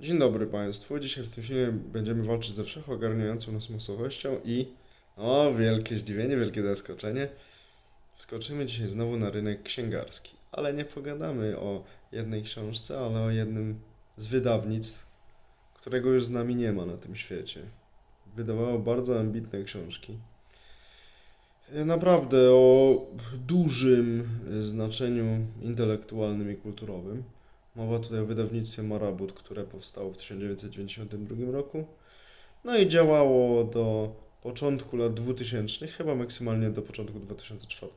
Dzień dobry Państwu. Dzisiaj w tym filmie będziemy walczyć ze wszechogarniającą nas masowością i... O, wielkie zdziwienie, wielkie zaskoczenie. Wskoczymy dzisiaj znowu na rynek księgarski. Ale nie pogadamy o jednej książce, ale o jednym z wydawnictw, którego już z nami nie ma na tym świecie. Wydawało bardzo ambitne książki. Naprawdę o dużym znaczeniu intelektualnym i kulturowym. Mowa tutaj o wydawnictwie Marabut, które powstało w 1992 roku. No i działało do początku lat 2000, chyba maksymalnie do początku 2004.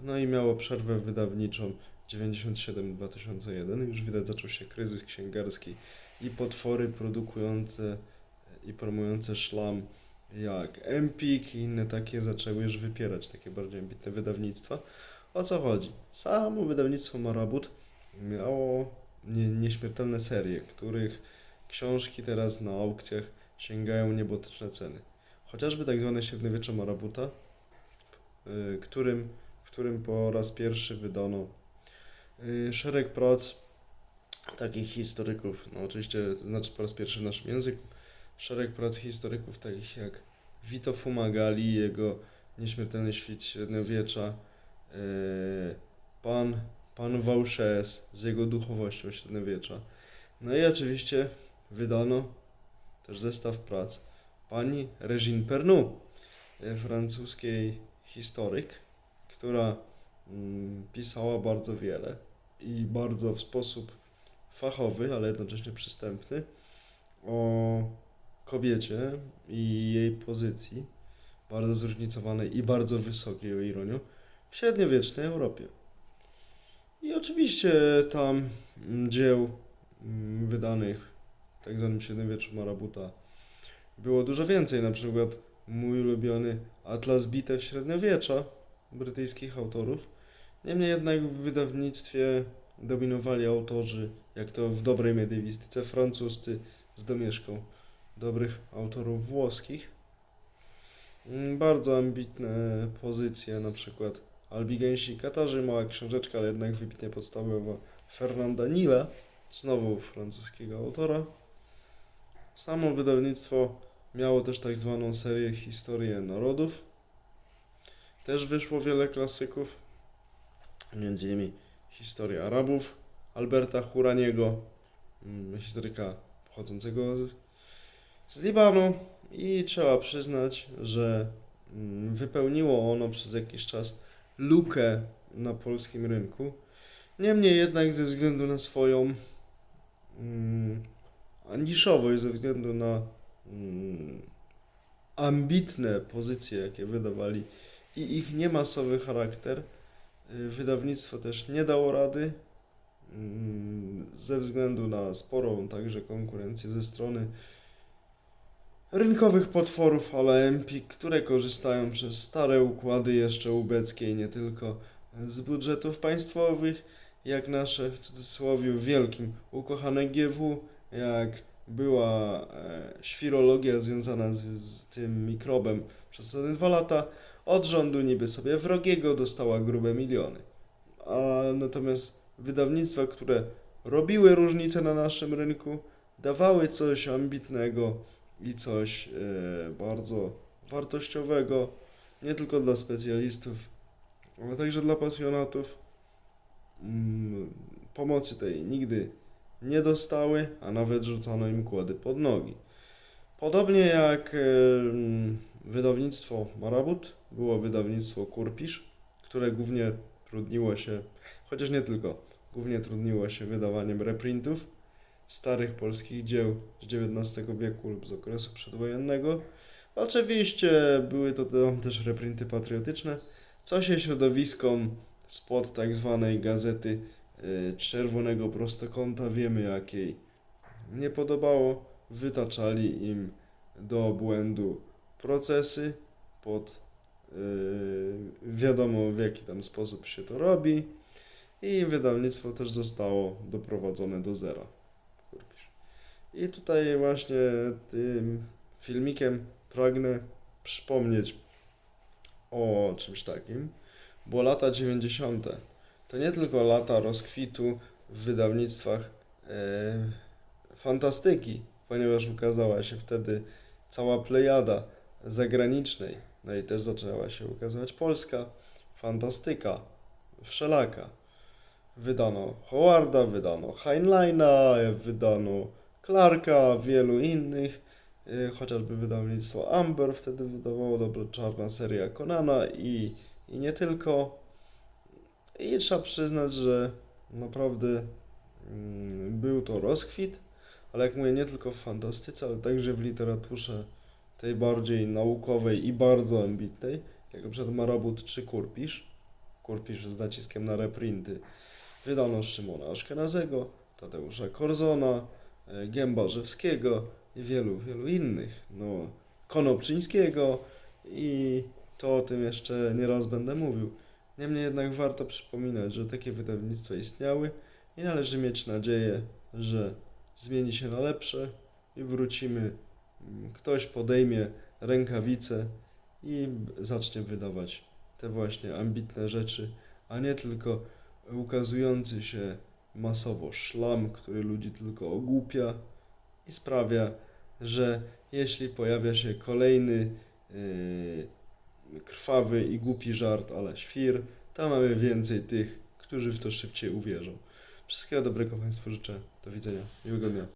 No i miało przerwę wydawniczą 97-2001. Już widać zaczął się kryzys księgarski i potwory produkujące i promujące szlam jak Empik i inne takie zaczęły już wypierać takie bardziej ambitne wydawnictwa. O co chodzi? Samo wydawnictwo Marabut miało nie, nieśmiertelne serie, których książki teraz na aukcjach sięgają niebotyczne ceny. Chociażby tak zwane średniowiecze Marabuta, y, którym, w którym po raz pierwszy wydano y, szereg prac takich historyków, no oczywiście to znaczy po raz pierwszy w naszym języku, szereg prac historyków takich jak Vito Fumagalli, jego nieśmiertelny świt średniowiecza, y, pan Wałszes z jego duchowością średniowiecza. No i oczywiście wydano też zestaw prac pani Regine Pernoud, e, francuskiej historyk, która mm, pisała bardzo wiele i bardzo w sposób fachowy, ale jednocześnie przystępny o kobiecie i jej pozycji, bardzo zróżnicowanej i bardzo wysokiej, o ironię, w średniowiecznej Europie. I oczywiście tam dzieł mm, wydanych w tak zwanym średniowieczu Marabuta było dużo więcej. Na przykład mój ulubiony Atlas Bitew Średniowiecza brytyjskich autorów. Niemniej jednak w wydawnictwie dominowali autorzy, jak to w dobrej mediewistyce, francuscy z domieszką dobrych autorów włoskich. Mm, Bardzo ambitne pozycje, na przykład Albigensi Katarzy, mała książeczka, ale jednak wybitnie podstawowa Fernanda Nila, znowu francuskiego autora. Samo wydawnictwo miało też tak zwaną serię Historię Narodów. Też wyszło wiele klasyków, innymi Historia Arabów, Alberta Huraniego, mm, historyka pochodzącego z, z Libanu i trzeba przyznać, że mm, wypełniło ono przez jakiś czas lukę na polskim rynku. Niemniej jednak ze względu na swoją mm, niszowość, ze względu na mm, ambitne pozycje, jakie wydawali i ich niemasowy charakter, y, wydawnictwo też nie dało rady mm, ze względu na sporą także konkurencję ze strony rynkowych potworów, ale które korzystają przez stare układy jeszcze ubeckie nie tylko z budżetów państwowych, jak nasze w cudzysłowie wielkim ukochane GW, jak była e, świrologia związana z, z tym mikrobem przez ostatnie dwa lata, od rządu niby sobie wrogiego dostała grube miliony. A natomiast wydawnictwa, które robiły różnice na naszym rynku, dawały coś ambitnego, i coś e, bardzo wartościowego, nie tylko dla specjalistów, ale także dla pasjonatów. Mm, Pomocy tej nigdy nie dostały, a nawet rzucano im kłody pod nogi. Podobnie jak e, mm, wydawnictwo Marabut, było wydawnictwo Kurpisz, które głównie trudniło się, chociaż nie tylko, głównie trudniło się wydawaniem reprintów starych polskich dzieł z XIX wieku lub z okresu przedwojennego. Oczywiście były to też reprinty patriotyczne, co się środowiskom spod tak zwanej gazety y, Czerwonego Prostokąta, wiemy jakiej, nie podobało. Wytaczali im do błędu procesy pod y, wiadomo w jaki tam sposób się to robi i wydawnictwo też zostało doprowadzone do zera. I tutaj właśnie tym filmikiem pragnę przypomnieć o czymś takim, bo lata 90. to nie tylko lata rozkwitu w wydawnictwach e, fantastyki, ponieważ ukazała się wtedy cała plejada zagranicznej. No i też zaczęła się ukazywać polska fantastyka, wszelaka. Wydano Howarda, wydano Heinleina, wydano Clarka, wielu innych. y, Chociażby wydawnictwo Amber wtedy wydawało dobra czarna seria Conana i, i nie tylko. I trzeba przyznać, że naprawdę mm, był to rozkwit, ale jak mówię, nie tylko w fantastyce, ale także w literaturze tej bardziej naukowej i bardzo ambitnej, jak na przykład Marabut czy Kurpisz. Kurpisz z naciskiem na reprinty. Wydano Szymona Aszkenazego, Tadeusza Korzona, e, Gębarzewskiego i wielu, wielu innych. No, Konopczyńskiego i to o tym jeszcze nie raz będę mówił. Niemniej jednak warto przypominać, że takie wydawnictwa istniały i należy mieć nadzieję, że zmieni się na lepsze i wrócimy. mm, Ktoś podejmie rękawice i zacznie wydawać te właśnie ambitne rzeczy, a nie tylko ukazujący się masowo szlam, który ludzi tylko ogłupia i sprawia, że jeśli pojawia się kolejny yy, krwawy i głupi żart ale świr, to mamy więcej tych, którzy w to szybciej uwierzą. Wszystkiego dobrego Państwu życzę. Do widzenia. Miłego dnia.